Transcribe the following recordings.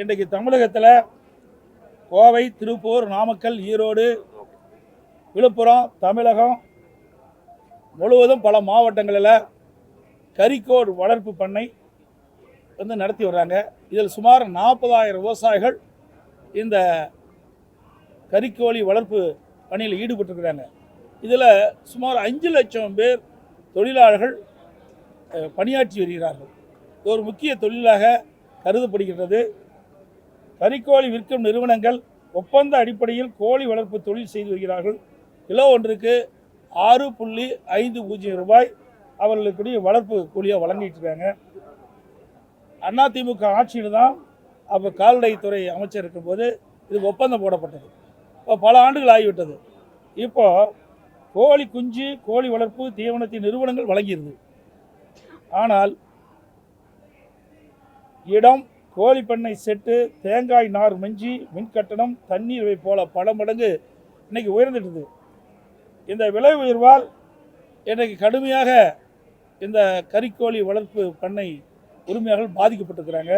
இன்றைக்கு தமிழகத்தில் கோவை திருப்பூர் நாமக்கல் ஈரோடு விழுப்புரம் தமிழகம் முழுவதும் பல மாவட்டங்களில் கரிக்கோடு வளர்ப்பு பண்ணை வந்து நடத்தி வர்றாங்க. இதில் சுமார் நாற்பதாயிரம் விவசாயிகள் இந்த கறிக்கோழி வளர்ப்பு பணியில் ஈடுபட்டிருக்கிறாங்க. இதில் சுமார் அஞ்சு லட்சம் பேர் தொழிலாளர்கள் பணியாற்றி வருகிறார்கள். ஒரு முக்கிய தொழிலாக கருதப்படுகின்றது. கறிக்கோழி விற்கும் நிறுவனங்கள் ஒப்பந்த அடிப்படையில் கோழி வளர்ப்பு தொழில் செய்து வருகிறார்கள். கிலோ ஒன்றுக்கு ஆறு புள்ளி ஐந்து பூஜ்ஜியம் ரூபாய் அவர்களுக்குரிய வளர்ப்பு கூலியாக வழங்கிட்டு இருக்காங்க. அதிமுக ஆட்சியில் தான் அப்போ கால்நடைத்துறை அமைச்சர் இருக்கும்போது இதுக்கு ஒப்பந்தம் போடப்பட்டது. இப்போ பல ஆண்டுகள் ஆகிவிட்டது. இப்போது கோழி குஞ்சு கோழி வளர்ப்பு தீவனத்தின் நிறுவனங்கள் வழங்கியிருது ஆனால் இடம் கோழி பண்ணை செட்டு தேங்காய் நார் மஞ்சி மின் கட்டணம் தண்ணீர் போல பல மடங்கு இன்றைக்கி உயர்ந்துட்டுது இந்த விலை உயர்வால் இன்றைக்கு கடுமையாக இந்த கறிக்கோழி வளர்ப்பு பண்ணை உரிமையாளர்கள் பாதிக்கப்பட்டிருக்கிறாங்க.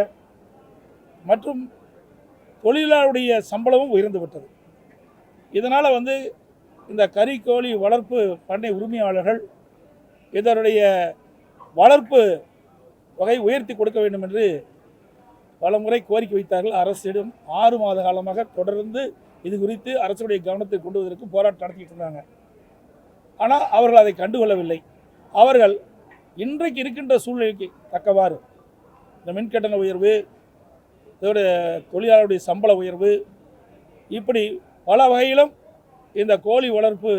மற்றும் தொழிலாளருடைய சம்பளமும் உயர்ந்து விட்டது. இதனால் வந்து இந்த கறிக்கோழி வளர்ப்பு பண்ணை உரிமையாளர்கள் இதனுடைய வளர்ப்பு வகை உயர்த்தி கொடுக்க வேண்டும் என்று பலமுறை கோரிக்கை வைத்தார்கள். அரசிடம் ஆறு மாத காலமாக தொடர்ந்து இது குறித்து அரசுடைய கவனத்தை கொண்டு வருவதற்கு போராட்டம் நடத்திட்டு இருந்தாங்க. ஆனால் அவர்கள் அதை கண்டுகொள்ளவில்லை. அவர்கள் இன்றைக்கு இருக்கின்ற சூழ்நிலைக்கு தக்கவாறு இந்த மின்கட்டண உயர்வு இதோட தொழிலாளருடைய சம்பள உயர்வு இப்படி பல வகையிலும் இந்த கோழி வளர்ப்பு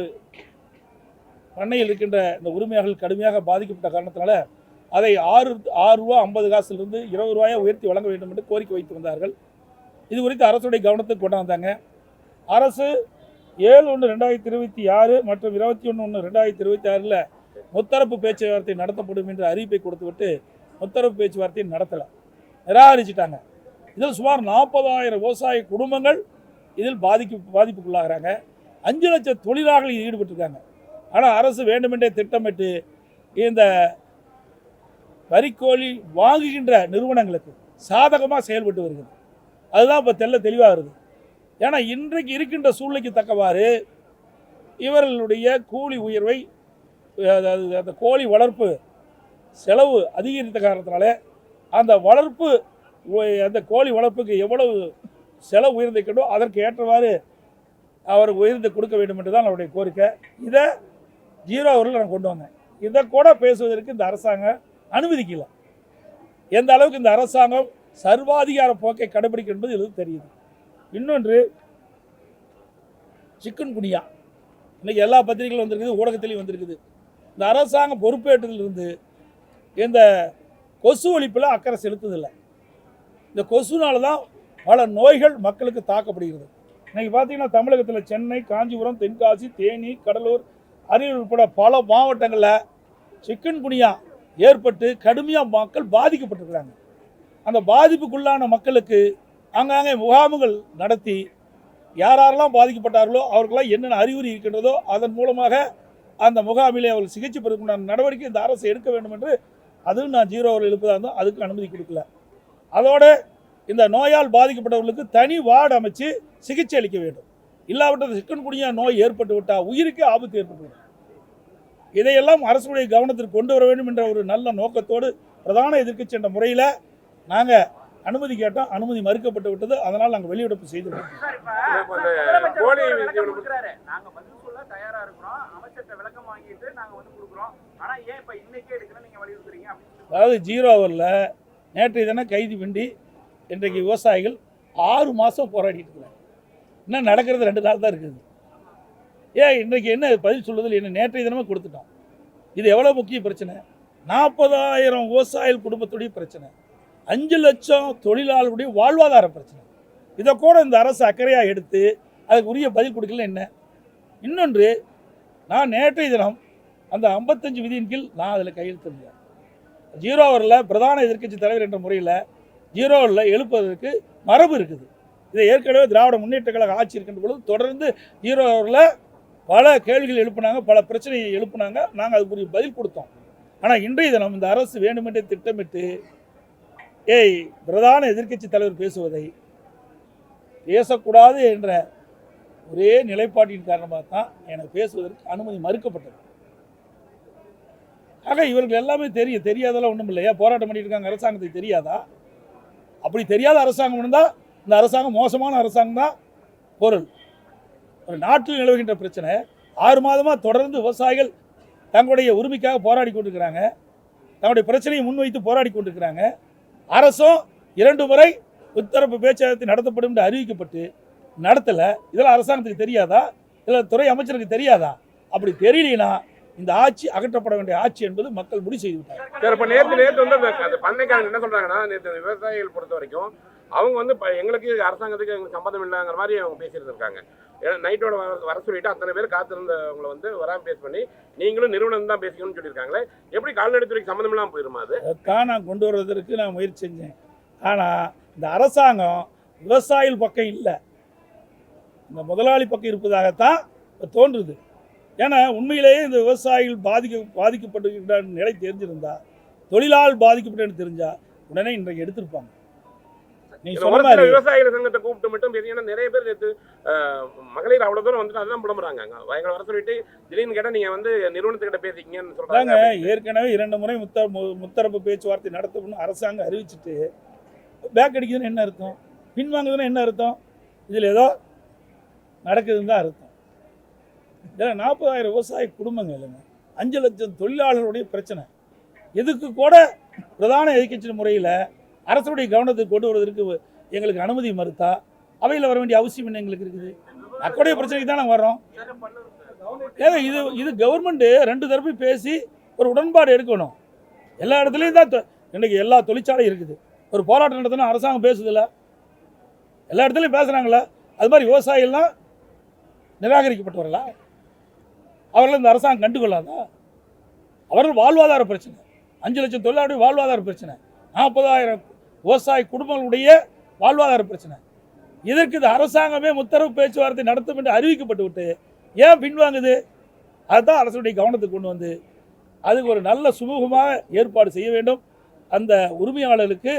பண்ணையில் இருக்கின்ற இந்த உரிமையாளர்கள் கடுமையாக பாதிக்கப்பட்ட காரணத்தினால அதை ஆறு ஆறு ரூபா ஐம்பது காசுலேருந்து இருபது ரூபாயை உயர்த்தி வழங்க வேண்டும் என்று கோரிக்கை வைத்து வந்தார்கள். இது குறித்து அரசுடைய கவனத்துக்கு கொண்டு வந்தாங்க. அரசு ஏழு ஒன்று ரெண்டாயிரத்தி இருபத்தி ஆறு மற்றும் இருபத்தி ஒன்று ஒன்று ரெண்டாயிரத்தி இருபத்தி ஆறில் முத்தரப்பு பேச்சுவார்த்தை நடத்தப்படும் என்று அறிவிப்பை கொடுத்துவிட்டு முத்தரப்பு பேச்சுவார்த்தை நடத்தலை. நிராகரிச்சிட்டாங்க. இதில் சுமார் நாற்பதாயிரம் விவசாய குடும்பங்கள் இதில் பாதிக்கு பாதிப்புக்குள்ளாகிறாங்க. அஞ்சு லட்சம் தொழிலாளர்கள் ஈடுபட்டிருக்காங்க. ஆனால் அரசு வேண்டுமென்றே திட்டமிட்டு இந்த வரிக்கோழி வாங்குகின்ற நிறுவனங்களுக்கு சாதகமாக செயல்பட்டு வருகிறது. அதுதான் இப்போ தெல்ல தெளிவாக வருது. ஏன்னா இன்றைக்கு இருக்கின்ற சூழ்நிலைக்கு தக்கவாறு இவர்களுடைய கூலி உயர்வை அதாவது அந்த கோழி வளர்ப்பு செலவு அதிகரித்த காரணத்தினால அந்த வளர்ப்பு அந்த கோழி வளர்ப்புக்கு எவ்வளவு செலவு உயர்ந்திருக்கணும் அதற்கு ஏற்றவாறு அவர் உயர்ந்து கொடுக்க வேண்டும் என்று தான் அவருடைய கோரிக்கை. இதை ஜீரோ அவர்கள் நான் கொண்டு வந்தேன். இதை கூட பேசுவதற்கு இந்த அரசாங்கம் அனுமதிக்கல. எந்த அளவுக்கு இந்த அரசாங்கம் சர்வாதிகார போக்கை கடைபிடிக்கும் என்பது இது தெரியுது. இன்னொன்று சிக்கன் குனியா இன்றைக்கி எல்லா பத்திரிகைகளும் வந்திருக்குது ஊடகத்திலையும் வந்திருக்குது. இந்த அரசாங்கம் பொறுப்பேற்றதிலிருந்து இந்த கொசு ஒழிப்பில் அக்கறை செலுத்துதில்லை. இந்த கொசுனால தான் பல நோய்கள் மக்களுக்கு தாக்கப்படுகிறது. இன்றைக்கி பார்த்தீங்கன்னா தமிழகத்தில் சென்னை காஞ்சிபுரம் தென்காசி தேனி கடலூர் அரியலூர் உட்பட பல மாவட்டங்களில் சிக்கன் குனியா ஏற்பட்டு கடுமையாக மக்கள் பாதிக்கப்பட்டிருக்கிறாங்க. அந்த பாதிப்புக்குள்ளான மக்களுக்கு ஆங்காங்கே முகாம்கள் நடத்தி யார் யாரெல்லாம் பாதிக்கப்பட்டார்களோ அவர்களாம் என்னென்ன அறிகுறி இருக்கின்றதோ அதன் மூலமாக அந்த முகாமிலே அவர்கள் சிகிச்சை பெறுவதற்குண்டான நடவடிக்கை இந்த அரசு எடுக்க வேண்டும் என்று அதுவும் நான் ஜீரோ அவர்கள் எழுப்பதாக இருந்தோம் அதுக்கு அனுமதி கொடுக்கல. அதோடு இந்த நோயால் பாதிக்கப்பட்டவர்களுக்கு தனி வார்டு அமைச்சு சிகிச்சை அளிக்க வேண்டும். இல்லாவிட்டால் சிக்கன் குடியாக நோய் ஏற்பட்டு விட்டால் உயிருக்கே ஆபத்து ஏற்பட்டு விடும் இதையெல்லாம் அரசுடைய கவனத்திற்கு கொண்டு வர வேண்டும் என்ற ஒரு நல்ல நோக்கத்தோடு பிரதான எதிர்க்கட்சி என்ற முறையில் நாங்கள் அனுமதி கேட்டோம். அனுமதி மறுக்கப்பட்டு விட்டது. அதனால் நாங்கள் வெளியிடப்பு செய்துள்ளோம் சார், இப்ப இப்ப இந்த முதலமைச்சர் கோழி ஒரு விளக்கம் விதிகளுக்கு- கொடுக்குறாரு. நாங்க பதில் சொல்ல தயாரா இருக்கிறோம். அமைச்சர்கிட்ட விளக்கம் வாங்கிட்டு நாங்க வந்து கொடுக்குறோம். ஆனா ஏன் இப்ப இன்னைக்கே எடுக்கணும் நீங்க வலியுறுத்துறீங்க அப்படின்னு சொல்லி அதாவது ஜீரோ ஹவரில் நேற்றைய தினம் கைது பண்ணி இன்றைக்கு விவசாயிகள் ஆறு மாதம் போராடிட்டு இருக்கிறாங்க. இன்னும் நடக்கிறது? ரெண்டு நாள் தான் இருக்குது. ஏன் இன்றைக்கி என்ன பதில் சொல்லுதல்? என்ன நேற்றைய தினமே கொடுத்துட்டோம் இது எவ்வளோ முக்கிய பிரச்சனை? நாற்பதாயிரம் விவசாயிகள் குடும்பத்துடைய பிரச்சனை. அஞ்சு லட்சம் தொழிலாளருடைய வாழ்வாதார பிரச்சனை. இதை கூட இந்த அரசு அக்கறையாக எடுத்து அதுக்கு உரிய பதில் கொடுக்கல என்ன? இன்னொன்று நான் நேற்றைய தினம் அந்த ஐம்பத்தஞ்சு விதியின் கீழ் நான் அதில் கையெழுத்திருந்தேன். ஜீரோ அவரில் பிரதான எதிர்க்கட்சி தலைவர் என்ற முறையில் ஜீரோ ஓவரில் எழுப்புவதற்கு மரபு இருக்குது. இதை ஏற்கனவே திராவிட முன்னேற்ற கழக ஆட்சி இருக்கின்ற பொழுது தொடர்ந்து ஜீரோ அவரில் பல கேள்விகள் எழுப்புனாங்க பல பிரச்சனையை எழுப்புனாங்க. நாங்கள் அதுக்குரிய பதில் கொடுத்தோம். ஆனால் இன்றைய தினம் இந்த அரசு வேண்டுமென்றே திட்டமிட்டு ஏய் பிரதான எதிர்க்கட்சி தலைவர் பேசுவதை பேசக்கூடாது என்ற ஒரே நிலைப்பாட்டின் காரணமாக தான் எனக்கு பேசுவதற்கு அனுமதி மறுக்கப்பட்டது. ஆக இவர்கள் எல்லாமே தெரியும் தெரியாதெல்லாம் ஒன்றும் இல்லையா போராட்டம் பண்ணிட்டு இருக்காங்க அரசாங்கத்துக்கு தெரியாதா? அப்படி தெரியாத அரசாங்கம் இருந்தால் இந்த அரசாங்கம் மோசமான அரசாங்கம் தான் பொருள். ஒரு நாட்டில் நிலவுகின்ற பிரச்சனை ஆறு மாதமாக தொடர்ந்து விவசாயிகள் தங்களுடைய உரிமைக்காக போராடி கொண்டிருக்கிறாங்க. தங்களுடைய பிரச்சனையை முன்வைத்து போராடி கொண்டிருக்கிறாங்க. அரசும் இரண்டு முறை உத்தரப்பு பேச்சுவார்த்தை நடத்தப்படும் என்று அறிவிக்கப்பட்டு நடத்தலை. இதெல்லாம் அரசாங்கத்துக்கு தெரியாதா? இதில் துறை அமைச்சருக்கு தெரியாதா? அப்படி தெரியலனா இந்த ஆட்சி அகற்றப்பட வேண்டிய ஆட்சி என்பது மக்கள் முடிவு செய்து விட்டாங்க நேற்று இப்ப வந்து பண்ணைக்காரங்க என்ன சொல்றாங்கன்னா நேற்று விவசாயிகள் பொறுத்த வரைக்கும் அவங்க வந்து எங்களுக்கு அரசாங்கத்துக்கு எங்களுக்கு சம்மந்தம் இல்லைங்கிற மாதிரி அவங்க பேசிட்டு இருக்காங்க ஏன்னா நைட்டோட வர வர சொல்லிட்டு அத்தனை பேர் காத்திருந்தவங்களை வந்து வராம பேஸ் பண்ணி நீங்களும் நிறுவனம் தான் பேசிக்கணும்னு சொல்லியிருக்காங்களே. எப்படி கால்நடைத்துறைக்கு சம்மந்தம் இல்லாம போயிருமா அது? நான் கொண்டு வருவதற்கு நான் முயற்சி செஞ்சேன். ஆனால் இந்த அரசாங்கம் விவசாயிகள் பக்கம் இல்லை. இந்த முதலாளி பக்கம் இருப்பதாகத்தான் தோன்றுது. ஏன்னா உண்மையிலேயே இந்த விவசாயிகள் பாதிக்க பாதிக்கப்பட்டிருக்கின்ற நிலை தெரிஞ்சிருந்தா தொழிலால் பாதிக்கப்பட்டேன்னு தெரிஞ்சால் உடனே இன்றைக்கு எடுத்திருப்பாங்க நீங்க இதுல சொன்ன ஒரு சில மாதிரி விவசாயிகள் சங்கத்தை கூப்பிட்டு மட்டும் ஏன்னா நிறைய பேர் அஹ், மகளிர் அவ்வளவு தூரம் வந்துட்டு அதான் புலம்புறாங்க. எங்களை வர சொல்லிட்டு திடீர்னு கேட்டா நீங்க வந்து நிறுவனத்துக்கிட்ட பேசிக்கீங்கன்னு சொல்றாங்க. ஏற்கனவே இரண்டு முறை முத்த முத்தரப்பு பேச்சுவார்த்தை நடத்தணும்னு அரசாங்கம் அறிவிச்சிட்டு பேக் அடிக்குதுன்னு என்ன அர்த்தம்? பின்வாங்குதுன்னு என்ன அர்த்தம்? இதில் ஏதோ நடக்குதுன்னு தான் அர்த்தம். இதில் நாற்பதாயிரம் விவசாய குடும்பங்கள் இல்லைங்க. அஞ்சு லட்சம் தொழிலாளர்களுடைய பிரச்சனை. இதுக்கு கூட பிரதான எதிர்க்கட்சி முறையில் அரசுடைய கவனத்துக்கு கொண்டு வருவதற்கு எங்களுக்கு அனுமதி மறுத்தா அவையில் வர வேண்டிய அவசியம் என்ன எங்களுக்கு இருக்குது? அக்கடைய பிரச்சனைக்கு தான் நாங்கள் வர்றோம். இது இது கவர்மெண்ட்டு ரெண்டு தரப்பு பேசி ஒரு உடன்பாடு எடுக்கணும். எல்லா இடத்துலையும் தான் இன்றைக்கி எல்லா தொழிற்சாலையும் இருக்குது. ஒரு போராட்டம் நடத்தினா அரசாங்கம் பேசுதில்ல. எல்லா இடத்துலையும் பேசுகிறாங்களா அது மாதிரி விவசாயிகள்லாம் நிராகரிக்கப்பட்டவர்களா? அவர்கள் இந்த அரசாங்கம் கண்டுகொள்ளாதா? அவர்கள் வாழ்வாதார பிரச்சனை. அஞ்சு லட்சம் தொழிலாளி வாழ்வாதார பிரச்சனை. நாற்பதாயிரம் விவசாய குடும்பங்களுடைய வாழ்வாதார பிரச்சனை. இதற்கு இந்த அரசாங்கமே முத்தரவு பேச்சுவார்த்தை நடத்தும் என்று அறிவிக்கப்பட்டு விட்டு ஏன் பின்வாங்குது அதுதான் அரசுடைய கவனத்துக்கு கொண்டு வந்து அதுக்கு ஒரு நல்ல சுமூகமாக ஏற்பாடு செய்ய வேண்டும். அந்த உரிமையாளர்களுக்கு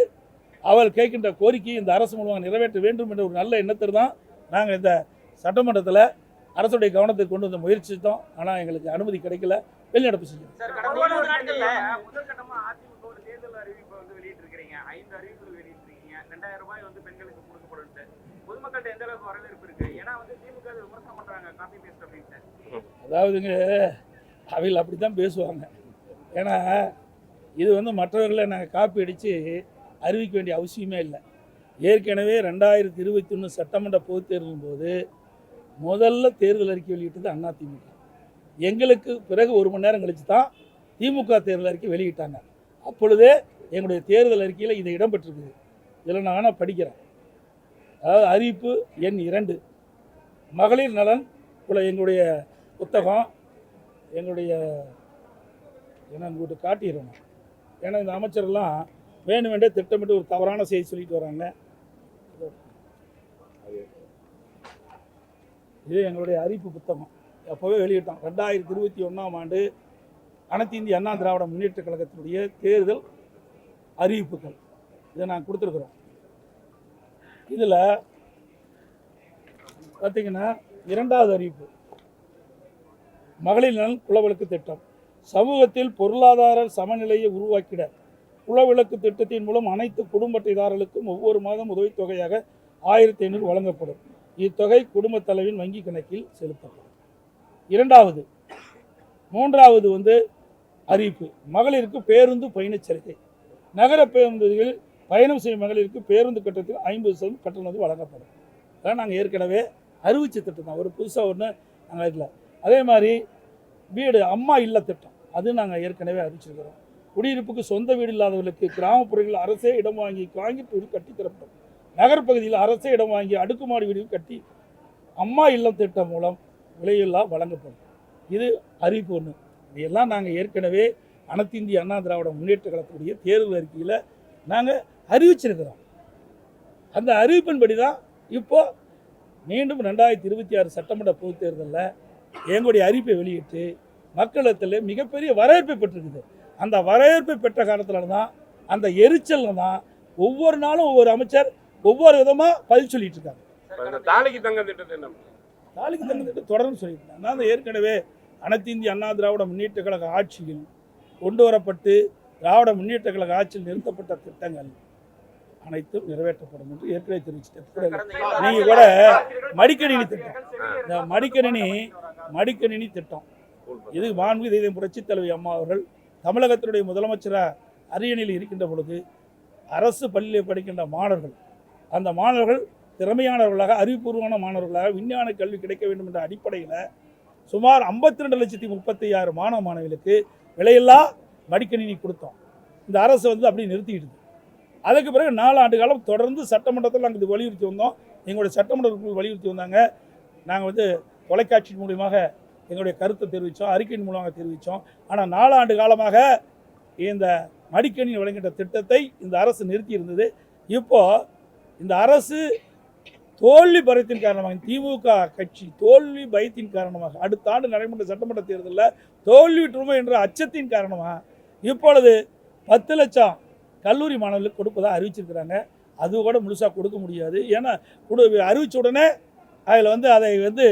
அவர் கேட்கின்ற கோரிக்கையை இந்த அரசு மூலமாக நிறைவேற்ற வேண்டும் என்ற ஒரு நல்ல எண்ணத்தில் தான் நாங்கள் இந்த சட்டமன்றத்தில் அரசுடைய கவனத்துக்கு கொண்டு வந்து முயற்சித்தோம். ஆனால் எங்களுக்கு அனுமதி கிடைக்கல. வெளிநடப்பு செஞ்சோம் சார் கடந்த ஒரு நாட்கள்ல முதல் கட்டமா அதிமுக ஒரு தேர்தல் அறிவிப்பை வந்து வெளியிட்டு இருக்கிறீங்க ஐந்து அறிவிப்புகள் வெளியிட்டு இருக்கீங்க ரெண்டாயிரம் ரூபாய் வந்து பெண்களுக்கு கொடுக்கப்படும் பொதுமக்கள்கிட்ட எந்த அளவுக்கு வரவேற்பு இருக்கு? ஏன்னா வந்து திமுக விமர்சனம் பண்றாங்க காப்பி பேஸ்ட் அப்படின்ட்டு. அதாவதுங்க அவைகள் அப்படி தான் பேசுவாங்க. ஏன்னா இது வந்து மற்றவர்களை நாங்கள் காப்பி அடித்து அறிவிக்க வேண்டிய அவசியமே இல்லை. ஏற்கனவே ரெண்டாயிரத்தி இருபத்தி ஒன்று சட்டமன்ற பொதுத் தேர்தலின் போது முதல்ல தேர்தல் அறிக்கை வெளியிட்டது அதிமுக எங்களுக்கு பிறகு ஒரு மணி நேரம் கழித்து தான் திமுக தேர்தல் அறிக்கை வெளியிட்டாங்க. அப்பொழுதே எங்களுடைய தேர்தல் அறிக்கையில் இது இடம்பெற்றிருக்குது. இதில் நான் வேணால் படிக்கிறேன். அதாவது அறிவிப்பு எண் இரண்டு. மகளிர் நலன் உள்ள எங்களுடைய புத்தகம் எங்களுடைய ஏன்னா உங்கள்கிட்ட காட்டிடுறோம். ஏன்னா இந்த அமைச்சர்லாம் வேணும் வேண்டே திட்டமிட்டு ஒரு தவறான செய்தி சொல்லிட்டு வராங்க. இது எங்களுடைய அறிவிப்பு புத்தகம். அப்போவே வெளியிட்டோம் ரெண்டாயிரத்தி இருபத்தி ஒன்றாம் ஆண்டு அனைத்து இந்திய அண்ணா திராவிட முன்னேற்ற கழகத்தினுடைய தேர்தல் அறிவிப்புகள். இதை நாங்கள் கொடுத்துருக்குறோம். இதில் பார்த்தீங்கன்னா இரண்டாவது அறிவிப்பு. மகளிர் நலன் குலவிளக்கு திட்டம். சமூகத்தில் பொருளாதார சமநிலையை உருவாக்கிட குலவிளக்கு திட்டத்தின் மூலம் அனைத்து குடும்ப அட்டைதாரர்களுக்கும் ஒவ்வொரு மாதம் உதவித்தொகையாக ஆயிரத்தி ஐநூறு வழங்கப்படும். இத்தொகை குடும்பத் தலைவின் வங்கி கணக்கில் செலுத்தப்படும். இரண்டாவது மூன்றாவது வந்து அறிவிப்பு. மகளிருக்கு பேருந்து பயணச்சரிக்கை. நகர பேருந்துகளில் பயணம் செய்யும் மகளிருக்கு பேருந்து கட்டத்தில் ஐம்பது சதவீதம் கட்டணம் வந்து வழங்கப்படும். அதான் நாங்கள் ஏற்கனவே அறிவிச்ச திட்டம் தான். ஒரு புதுசாக ஒன்று நாங்கள் இல்லை அதே மாதிரி வீடு அம்மா இல்ல திட்டம். அது நாங்கள் ஏற்கனவே அறிவிச்சிருக்கிறோம். குடியிருப்புக்கு சொந்த வீடு இல்லாதவர்களுக்கு கிராமப்புறங்களில் அரசே இடம் வாங்கி காங்கிரீட் வீடு கட்டி தரப்படும். நகர்ப்பகுதியில் அரசே இடம் வாங்கி அடுக்குமாடி வீடு கட்டி அம்மா இல்லம் திட்டம் மூலம் விலையில்லா வழங்கப்படும். இது அறிவிப்பு ஒன்று இதையெல்லாம் நாங்கள் ஏற்கனவே அனைத்து இந்திய அண்ணா திராவிட முன்னேற்ற கழகத்துடைய தேர்தல் அறிக்கையில் நாங்கள் அறிவிச்சிருக்கிறோம். அந்த அறிவிப்பின்படி தான் இப்போ மீண்டும் ரெண்டாயிரத்தி இருபத்தி ஆறு சட்டமன்ற பொதுத் தேர்தலில் எங்களுடைய அறிவிப்பை வெளியிட்டு மக்களிடத்தில் மிகப்பெரிய வரவேற்பை பெற்றிருக்குது. அந்த வரவேற்பை பெற்ற காலத்தில் தான் அந்த எரிச்சலில் தான் ஒவ்வொரு நாளும் ஒவ்வொரு அமைச்சர் ஒவ்வொரு விதமாக பதில் சொல்லிட்டு இருக்காங்க. தாலிக்கு தங்க திட்டத்தை என்ன நாளைக்கு தங்கத்திட்டு தொடர்ந்து சொல்லியிருக்காங்க நான் ஏற்கனவே அனைத்து இந்திய அண்ணா திராவிட முன்னேற்ற கழக ஆட்சியில் கொண்டு வரப்பட்டு திராவிட முன்னேற்ற கழக ஆட்சியில் நிறுத்தப்பட்ட திட்டங்கள் அனைத்தும் நிறைவேற்றப்படும் என்று ஏற்கனவே தெரிவிச்சிட்டேன். கடந்த நீங்க ஏழு கூட மடிக்கணினி திட்டம். இந்த மடிக்கணினி மடிக்கணினி திட்டம். இது மாண்பு தெய்வம் புரட்சித் தலைவி அம்மா அவர்கள் தமிழகத்தினுடைய முதலமைச்சராக அரியணையில் இருக்கின்ற பொழுது அரசு பள்ளியில் படிக்கின்ற மாணவர்கள் அந்த மாணவர்கள் திறமையானவர்களாக அறிவுபூர்வமான மாணவர்களாக விஞ்ஞான கல்வி கிடைக்க வேண்டும் என்ற அடிப்படையில் சுமார் 52 ரெண்டு லட்சத்தி முப்பத்தி ஆறு மாணவ மாணவிகளுக்கு விலையில்லா மடிக்கணினி கொடுத்தோம். இந்த அரசு வந்து அப்படி நிறுத்திக்கிடுது அதுக்கு பிறகு நாலு ஆண்டு காலம் தொடர்ந்து சட்டமன்றத்தில் நாங்கள் இது வலியுறுத்தி வந்தோம். எங்களுடைய சட்டமன்ற உறுப்பினர்கள் வலியுறுத்தி வந்தாங்க. நாங்கள் வந்து தொலைக்காட்சி மூலியமாக எங்களுடைய கருத்தை தெரிவித்தோம் அறிக்கையின் மூலமாக தெரிவித்தோம். ஆனால் நாலு ஆண்டு காலமாக இந்த மடிக்கணினி வழங்குகின்ற திட்டத்தை இந்த அரசு நிறுத்தி இருந்தது இப்போ இந்த அரசு தோல்வி பயத்தின் காரணமாக திமுக கட்சி தோல்வி பயத்தின் காரணமாக அடுத்த ஆண்டு நடைபெற்ற சட்டமன்ற தேர்தலில் தோல்விட்டுருமோ என்ற அச்சத்தின் காரணமாக இப்பொழுது பத்து லட்சம் கல்லூரி மாணவர்களுக்கு கொடுப்பதாக அறிவிச்சிருக்கிறாங்க. அது கூட முழுசாக கொடுக்க முடியாது. ஏன்னா கொடு அறிவித்த உடனே அதில் வந்து அதை வந்து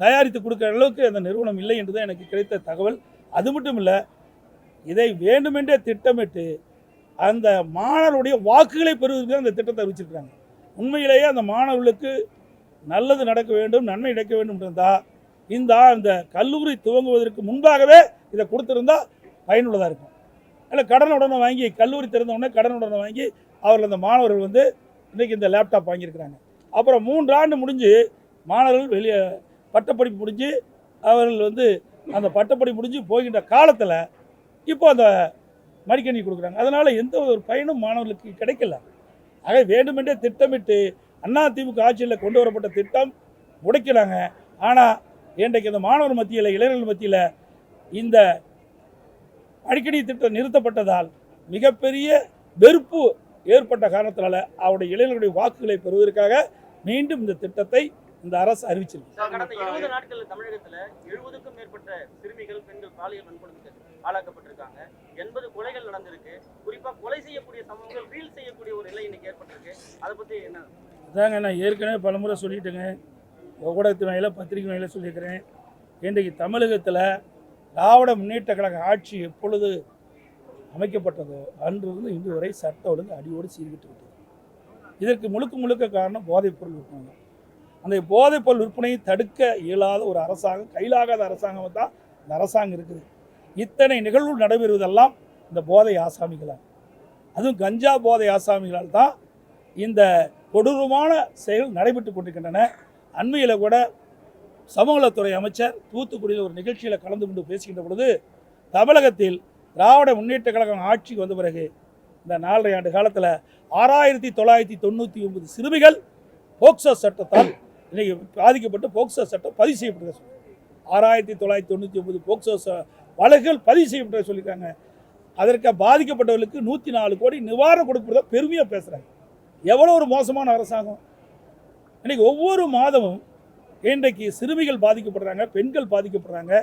தயாரித்து கொடுக்குற அளவுக்கு அந்த நிறுவனம் இல்லை என்று தான் எனக்கு கிடைத்த தகவல். அது மட்டும் இல்லை இதை வேண்டுமென்றே திட்டமிட்டு அந்த மாணவருடைய வாக்குகளை பெறுவதற்கு அந்த திட்டத்தை அறிவிச்சிருக்கிறாங்க. உண்மையிலேயே அந்த மாணவர்களுக்கு நல்லது நடக்க வேண்டும் நன்மை நடக்க வேண்டும் இருந்தால் இந்த இந்த கல்லூரி துவங்குவதற்கு முன்பாகவே இதை கொடுத்துருந்தா பயனுள்ளதாக இருக்கும். இல்லை கடன் உடனே வாங்கி கல்லூரி திறந்த உடனே கடன் உடனே வாங்கி அவர்கள் அந்த மாணவர்கள் வந்து இன்றைக்கி இந்த லேப்டாப் வாங்கியிருக்கிறாங்க. அப்புறம் மூன்று ஆண்டு முடிஞ்சு மாணவர்கள் வெளியே பட்டப்படிப்பு முடிஞ்சு அவர்கள் வந்து அந்த பட்டப்படிப்பு முடிஞ்சு போகின்ற காலத்தில் இப்போ அந்த மடிக்கணி கொடுக்குறாங்க. அதனால் எந்த ஒரு பயனும் மாணவர்களுக்கு கிடைக்கல. ஆக வேண்டுமென்றே திட்டமிட்டு அண்ணா திமுக ஆட்சியில் கொண்டு வரப்பட்ட திட்டம் முடைக்கிறாங்க ஆனால் இன்றைக்கு இந்த மாணவர் மத்தியில் இளைஞர்கள் மத்தியில் இந்த அடிக்கடி திட்டம் நிறுத்தப்பட்டதால் மிகப்பெரிய வெறுப்பு ஏற்பட்ட காரணத்தினால அவருடைய இளைஞர்களுடைய வாக்குகளை பெறுவதற்காக மீண்டும் இந்த திட்டத்தை இந்த அரசு அறிவிச்சிருக்கு. சார், கடந்த இருபது நாட்கள்ல தமிழகத்துல எழுபதுக்கும் மேற்பட்ட சிறுமிகள் பெண்கள் பாலியல் வன்கொடுமைக்கு ஆளாக்கப்பட்டிருக்காங்க. எண்பது கொலைகள் நடந்திருக்கு. குறிப்பா கொலை செய்யக்கூடிய சம்பவங்கள் ரீல் செய்யக்கூடிய ஒரு நிலை இன்னைக்கு ஏற்பட்டிருக்கு. அதை பத்தி என்ன? அதாங்க நான் ஏற்கனவே பலமுறை சொல்லிட்டேங்க. ஊடகத்தின் வகையில் பத்திரிகை வகையில் சொல்லியிருக்கிறேன். இன்றைக்கு தமிழகத்தில் திராவிட முன்னேற்ற கழக ஆட்சி எப்பொழுது அமைக்கப்பட்டதோ அன்றிருந்து இன்று வரை சட்ட ஒழுங்கு அடியோடு சீர்கிட்டு விட்டது. இதற்கு முழுக்க முழுக்க காரணம் போதைப்பொருள் விற்பனை அந்த போதைப்பொருள் விற்பனையை தடுக்க இயலாத ஒரு அரசாங்கம் கையிலாகாத அரசாங்கம் தான் இந்த அரசாங்கம் இருக்குது. இத்தனை நிகழ்வு நடைபெறுவதெல்லாம் இந்த போதை ஆசாமிகளால். அதுவும் கஞ்சா போதை ஆசாமிகளால் தான் இந்த கொடூரமான செயல் நடைபெற்று கொண்டிருக்கின்றன. அண்மையில் கூட சமூகத்துறை அமைச்சர் தூத்துக்குடியில் ஒரு நிகழ்ச்சியில் கலந்து கொண்டு பேசுகின்ற பொழுது தமிழகத்தில் திராவிட முன்னேற்ற கழகம் ஆட்சிக்கு வந்த பிறகு இந்த நாலரை ஆண்டு காலத்தில் ஆறாயிரத்தி தொள்ளாயிரத்தி தொண்ணூற்றி ஒன்பது சிறுமிகள் போக்சோ சட்டத்தால் இன்றைக்கி பாதிக்கப்பட்டு போக்சோ சட்டம் பதிவு செய்யப்பட்டது ஆறாயிரத்தி தொள்ளாயிரத்தி தொண்ணூற்றி ஒன்பது போக்சோ ச- வழக்குகள் பதிவு செய்யப்பட்டதை சொல்லியிருக்காங்க. அதற்கு பாதிக்கப்பட்டவர்களுக்கு நூற்றி நாலு கோடி நிவாரணம் கொடுப்பதை பெருமையாக பேசுகிறாங்க எவ்வளோ ஒரு மோசமான அரசாங்கம். இன்றைக்கி ஒவ்வொரு மாதமும் இன்றைக்கு சிறுமிகள் பாதிக்கப்படுறாங்க பெண்கள் பாதிக்கப்படுறாங்க.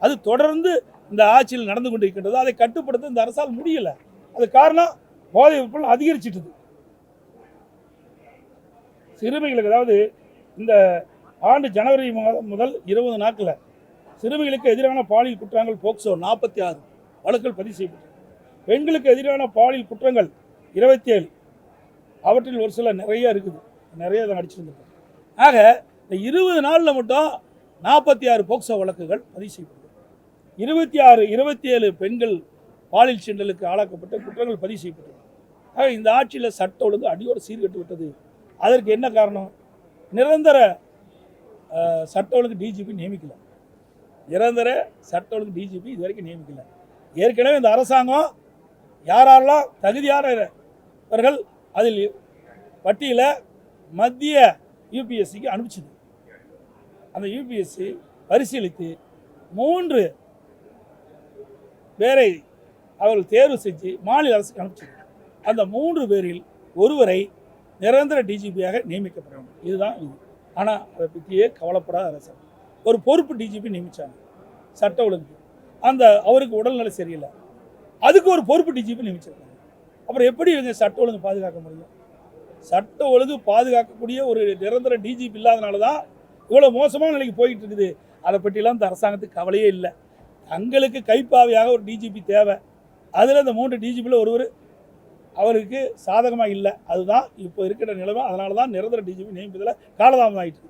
அது தொடர்ந்து இந்த ஆட்சியில் நடந்து கொண்டிருக்கின்றது. அதை கட்டுப்படுத்த இந்த அரசால் முடியலை. அது காரணம் போதை விற்பனை அதிகரிச்சிட்டுது. சிறுமிகளுக்கு அதாவது இந்த ஆண்டு ஜனவரி மாதம் முதல் இருபது நாட்களில் சிறுமிகளுக்கு எதிரான பாலியல் குற்றங்கள் போக்சோ நாற்பத்தி ஆறு வழக்குகள் பதிவு செய்யப்பட்டது. பெண்களுக்கு எதிரான பாலியல் குற்றங்கள் இருபத்தி ஏழு. அவற்றில் ஒரு சில நிறைய இருக்குது. நிறைய அதை அடிச்சிருந்துருக்கு ஆக இந்த இருபது நாளில் மட்டும் நாற்பத்தி ஆறு போக்சோ வழக்குகள் பதிவு செய்யப்பட்டது இருபத்தி ஆறு இருபத்தி ஏழு பெண்கள் பாலியல் சீண்டலுக்கு ஆளாக்கப்பட்ட குற்றங்கள் பதிவு செய்யப்பட்டது ஆக இந்த ஆட்சியில் சட்ட ஒழுங்கு அடியோடு சீர்கட்டு விட்டது. அதற்கு என்ன காரணம்? நிரந்தர சட்ட ஒழுங்கு டிஜிபி நியமிக்கல. நிரந்தர சட்ட ஒழுங்கு டிஜிபி இது வரைக்கும் நியமிக்கல. ஏற்கனவே இந்த அரசாங்கம் யாரெல்லாம் தகுதியானவர்கள் அதில் பட்டியலை மத்திய யூபிஎஸ்சிக்கு அனுப்பிச்சது. அந்த யூபிஎஸ்சி பரிசீலித்து மூன்று பேரை அவர்கள் தேர்வு செஞ்சு மாநில அரசுக்கு அனுப்பிச்சிருக்காங்க. அந்த மூன்று பேரில் ஒருவரை நிரந்தர டிஜிபியாக நியமிக்கப்பட வேண்டும் இதுதான் இது. ஆனால் அதை பற்றியே கவலைப்படாத அரசாங்கம் ஒரு பொறுப்பு டிஜிபி நியமித்தாங்க சட்ட ஒழுங்கு. அந்த அவருக்கு உடல்நிலை சரியில்லை. அதுக்கு ஒரு பொறுப்பு டிஜிபி நியமிச்சிருக்காங்க. அப்புறம் எப்படி இவங்க சட்ட ஒழுங்கு பாதுகாக்க முடியும்? சட்ட ஒழுங்கு பாதுகாக்கக்கூடிய ஒரு நிரந்தர டிஜிபி இல்லாதனால தான் இவ்வளோ மோசமான நிலைக்கு போயிட்டு இருக்குது. அதை பற்றிலாம் இந்த அரசாங்கத்துக்கு கவலையே இல்லை. தங்களுக்கு கைப்பாவையாக ஒரு டிஜிபி தேவை. அதில் இந்த மூன்று டிஜிபியில் ஒருவர் அவருக்கு சாதகமாக இல்லை. அதுதான் இப்போ இருக்கிற நிலைமை. அதனால தான் நிரந்தர டிஜிபி நியமிப்பதில் காலதாமதம் ஆயிட்டு